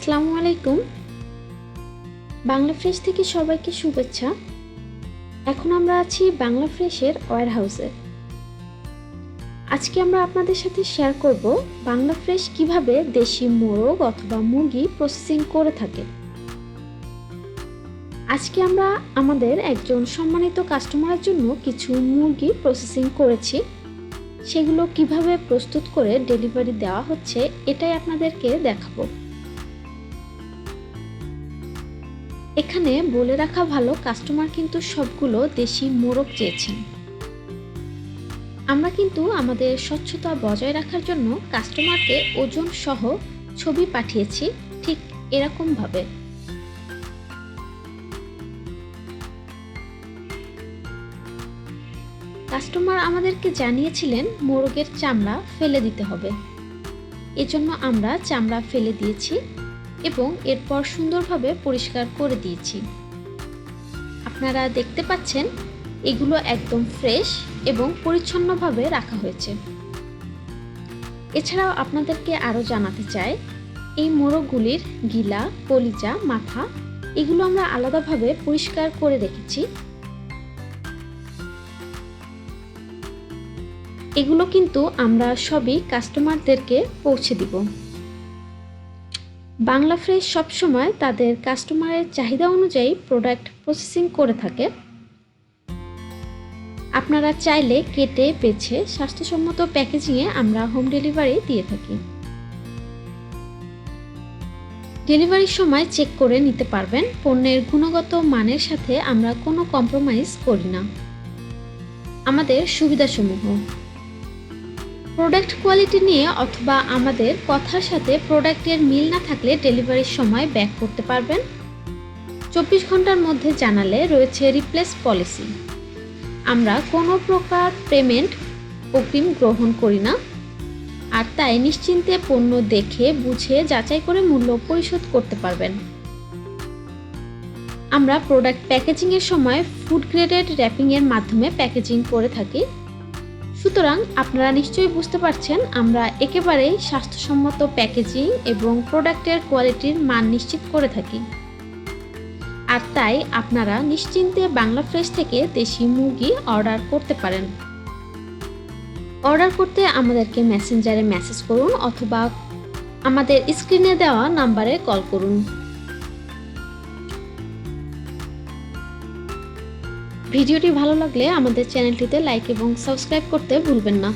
আসসালামু আলাইকুম। বাংলা ফ্রেশ থেকে সবাইকে শুভেচ্ছা। এখন আমরা আছি বাংলা ফ্রেশের ওয়ার হাউসে আজকে আমরা আপনাদের সাথে শেয়ার করব বাংলা ফ্রেশ কীভাবে দেশি মোরগ অথবা মুরগি প্রসেসিং করে থাকে। আজকে আমরা আমাদের একজন সম্মানিত কাস্টমারের জন্য কিছু মুরগি প্রসেসিং করেছি। সেগুলো কীভাবে প্রস্তুত করে ডেলিভারি দেওয়া হচ্ছে, এটাই আপনাদেরকে দেখাবো। এখানে বলে রাখা ভালো কাস্টমার কিন্তু সবগুলো দেশি মোরগ চেয়েছেন। আমরা কিন্তু আমাদের স্বচ্ছতা বজায় রাখার জন্য কাস্টমারকে ওজন সহ ছবি পাঠিয়েছি ঠিক এরকমভাবে কাস্টমার আমাদেরকে জানিয়েছিলেন মোরগের চামড়া ফেলে দিতে হবে। এজন্য আমরা চামড়া ফেলে দিয়েছি। এবং এরপর সুন্দরভাবে পরিষ্কার করে দিয়েছি। আপনারা দেখতে পাচ্ছেন, এগুলো একদম ফ্রেশ এবং পরিচ্ছন্নভাবে রাখা হয়েছে। এছাড়াও আপনাদেরকে আরও জানাতে চাই, এই মোরগগুলির গিলা, কলিজা, মাথা, এগুলো আমরা আলাদাভাবে পরিষ্কার করে রেখেছি। এগুলো কিন্তু আমরা সবই কাস্টমারদেরকে পৌঁছে দিব। বাংলা ফ্রেশ সবসময় তাদের কাস্টমারের চাহিদা অনুযায়ী প্রোডাক্ট প্রসেসিং করে থাকে। আপনারা চাইলে কেটে, বেছে স্বাস্থ্যসম্মত প্যাকেজিংয়ে আমরা হোম ডেলিভারি দিয়ে থাকি। ডেলিভারির সময় চেক করে নিতে পারবেন, পণ্যের গুণগত মানের সাথে আমরা কোনো কম্প্রোমাইজ করি না। আমাদের সুবিধাসমূহ। প্রোডাক্ট কোয়ালিটি নিয়ে অথবা আমাদের কথার সাথে প্রোডাক্টের মিল না থাকলে ডেলিভারির সময় ব্যাক করতে পারবেন। চব্বিশ ঘণ্টার মধ্যে জানালে রয়েছে রিপ্লেস পলিসি আমরা কোনো প্রকার পেমেন্ট অগ্রিম গ্রহণ করি না। আর তাই নিশ্চিন্তে পণ্য দেখে, বুঝে, যাচাই করে মূল্য পরিশোধ করতে পারবেন। আমরা প্রোডাক্ট প্যাকেজিংয়ের সময় ফুড গ্রেডেড র্যাপিংয়ের মাধ্যমে প্যাকেজিং করে থাকি। সুতরাং আপনারা নিশ্চয়ই বুঝতে পারছেন, আমরা একেবারেই স্বাস্থ্যসম্মত প্যাকেজিং এবং প্রোডাক্টের কোয়ালিটির মান নিশ্চিত করে থাকি। আর তাই আপনারা নিশ্চিন্তে বাংলা ফ্রেশ থেকে দেশি মুরগি অর্ডার করতে পারেন। অর্ডার করতে আমাদেরকে মেসেঞ্জারে মেসেজ করুন অথবা আমাদের স্ক্রিনে দেওয়া নাম্বারে কল করুন। ভিডিওটি ভালো লাগলে আমাদের চ্যানেলটিতে লাইক এবং সাবস্ক্রাইব করতে ভুলবেন না।